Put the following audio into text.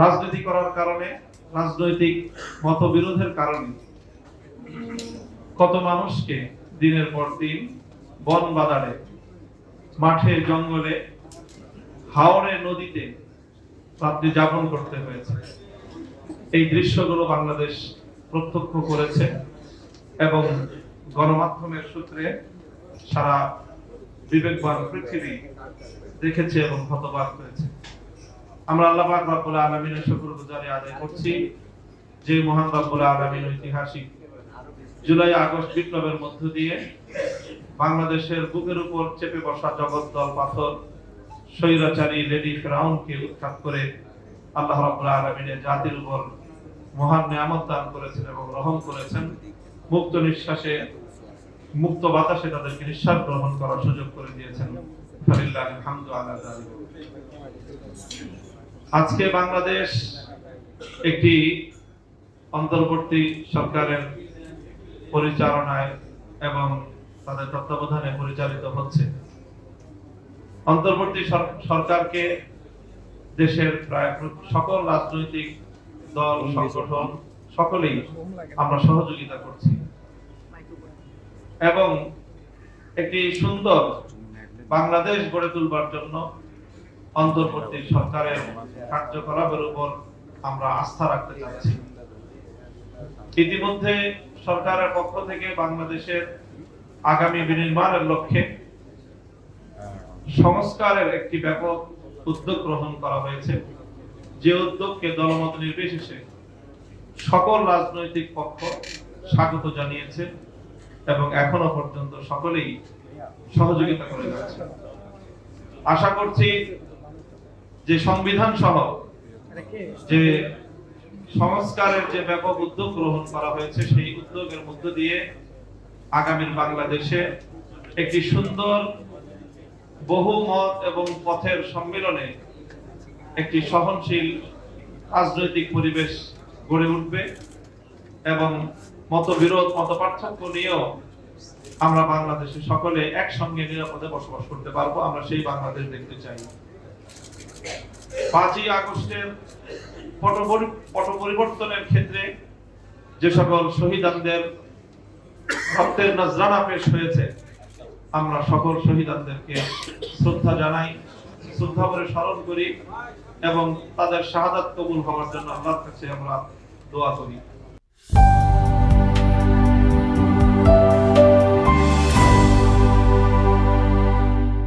রাজনীতি করার কারণে, রাজনৈতিক মতবিরোধের কারণে কত মানুষকে দিনের পর দিন বন বাদারে মাঠে জঙ্গলে হাওড়ে নদীতে রাত্রি যাপন করতে হয়েছে। এই দৃশ্যগুলো বাংলাদেশ প্রত্যক্ষ করেছে এবং গণমাধ্যমের সূত্রে সারা বিবেকবান পৃথিবী দেখেছে এবং হতবাক হয়েছে। আমরা আল্লাহ পাক রব্বুল আলামিনের শুকরগুজারি আদায় করছি। যে মহান রব্বুল আলামিন ঐতিহাসিক জুলাই, আগস্ট, বিপ্লবের মধ্য দিয়ে বাংলাদেশের বুকের উপর চেপে বসা জগদ্দল পাথর, স্বৈরাচারী লেডি ফেরাউনকে উৎখাত করে আল্লাহ রাব্বুল আলামিনের জাতির উপর মহান নিয়ামত দান করেছেন এবং রহম করেছেন। মুক্ত নিঃশ্বাসে, মুক্ত বাতাসে তাদেরকে নিঃশ্বাস গ্রহণ করার সুযোগ করে দিয়েছেন। ফালিল্লাহিল হামদু আলা যালিক। আজকে বাংলাদেশ একটি অন্তর্বর্তী সরকারের পরিচালনায় এবং তাদের তত্ত্বাবধানে পরিচালিত হচ্ছে। অন্তর্বর্তী সরকারকে দেশের প্রায় সকল রাজনৈতিক দল সংগঠন সকলেই আমরা সহযোগিতা করছি। এবং একটি সুন্দর বাংলাদেশ গড়ে তুলবার জন্য অন্তর্বর্তী সরকারের কার্যকলাপের উপর আমরা আস্থা রাখতে চাচ্ছি। ইতিমধ্যে সরকারের পক্ষ থেকে বাংলাদেশের আগামী বিনির্মাণের লক্ষ্যে সংস্কারের একটি ব্যাপক উদ্যোগ গ্রহণ করা হয়েছে। যে উদ্যোগকে দলমত নির্বিশেষে সকল রাজনৈতিক পক্ষ স্বাগত জানিয়েছে এবং এখনও পর্যন্ত সকলেই সহযোগিতা করে যাচ্ছে। আশা করছি যে সংবিধান সহ যে সংস্কারের যে ব্যাপক উদ্যোগ গ্রহণ করা হয়েছে সেই উদ্যোগের মধ্য দিয়ে আগামীর বাংলাদেশে একটি সুন্দর বহুমত এবং পথের সম্মেলনে একটি সহনশীল রাজনৈতিক পরিবেশ গড়ে উঠবে এবং মতবিরোধ মত পার্থক্য নিয়েও আমরা বাংলাদেশে সকলে একসঙ্গে নিরাপদে বসবাস করতে পারব। আমরা সেই বাংলাদেশ দেখতে চাই। পাঁচই আগস্টের পট পরিবর্তনের ক্ষেত্রে যে সকল শহীদানদের রক্তের নজরানা পেশ হয়েছে, আমরা সকল শহীদানদেরকে শ্রদ্ধা জানাই, শ্রদ্ধা করে স্মরণ করি এবং তাদের শাহাদাত কবুল হওয়ার জন্য আল্লাহর কাছে আমরা দোয়া করি।